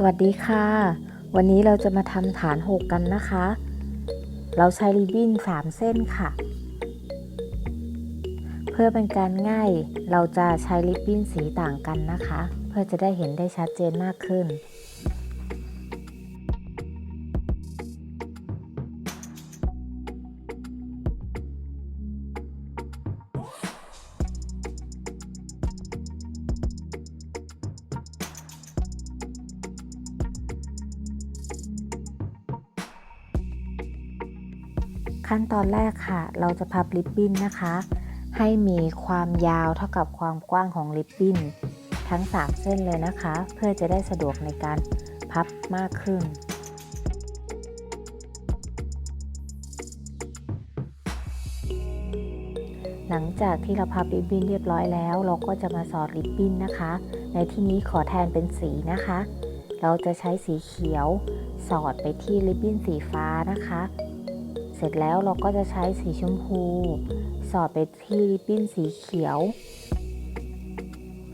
สวัสดีค่ะ วันนี้เราจะมาทำฐานหกกันนะคะ เราใช้ริบบิ้นสามเส้นค่ะ เพื่อเป็นการง่ายเราจะใช้ริบบิ้นสีต่างกันนะคะ เพื่อจะได้เห็นได้ชัดเจนมากขึ้น ขั้นตอนแรกค่ะ เราจะพับริบบิ้นนะคะ ให้มีความยาวเท่ากับความกว้างของริบบิ้นทั้ง 3 เส้นเลยนะคะ เพื่อจะได้สะดวกในการพับมากขึ้น หลังจากที่เราพับริบบิ้นเรียบร้อยแล้ว เราก็จะมาสอดริบบิ้นนะคะ ในที่นี้ขอแทนเป็นสีนะคะ เราจะใช้สีเขียว สอดไปที่ริบบิ้นสีฟ้านะคะ เสร็จแล้วเราก็จะใช้สีชมพู สอดไปที่ริบบิ้นสีเขียว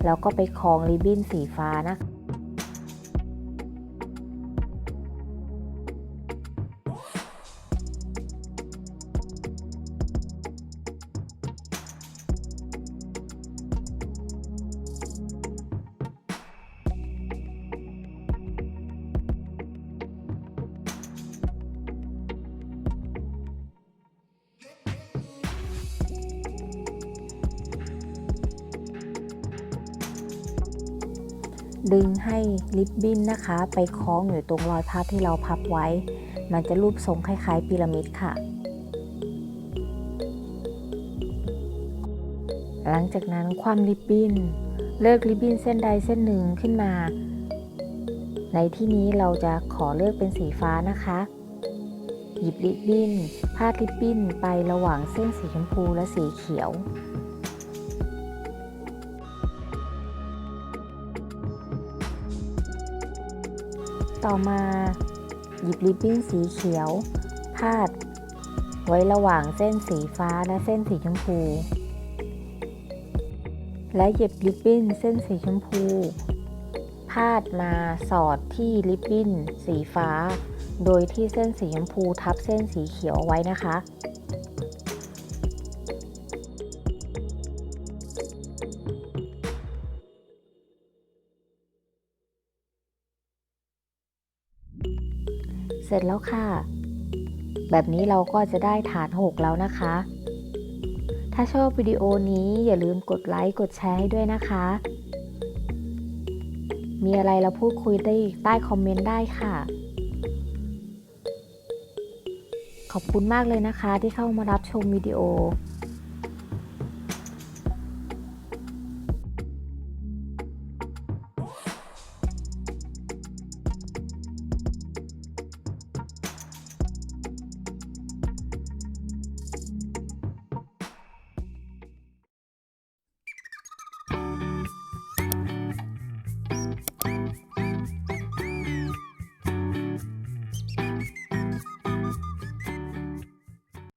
แล้วก็ไปคล้องริบบิ้นสีฟ้านะคะ ดึงให้ริบบิ้นนะคะ ไปคล้องอยู่ตรงรอยพับที่เราพับไว้ มันจะรูปทรงคล้ายๆพีระมิดค่ะ หลังจากนั้นความริบบิ้น เลิกริบบิ้นเส้นใดเส้นหนึ่งขึ้นมา ในที่นี้เราจะขอเลือกเป็นสีฟ้านะคะ หยิบริบบิ้นพาดริบบิ้นไประหว่างเส้นสีชมพูและสีเขียว ต่อมาหยิบริบบิ้นสีเขียว พาด ไว้ระหว่างเส้นสีฟ้าและเส้นสีชมพู และหยิบริบบิ้นเส้นสีชมพู พาดมาสอดที่ริบบิ้นสีฟ้า โดยที่เส้นสีชมพูทับเส้นสีเขียวไว้นะคะ เสร็จแล้วค่ะ แบบนี้เราก็จะได้ฐาน 6 แล้วนะคะ ถ้าชอบวิดีโอนี้อย่าลืมกดไลค์กดแชร์ให้ด้วยนะคะ มีอะไรเราพูดคุยได้ใต้คอมเมนต์ได้ค่ะ ขอบคุณมากเลยนะคะที่เข้ามารับชมวิดีโอ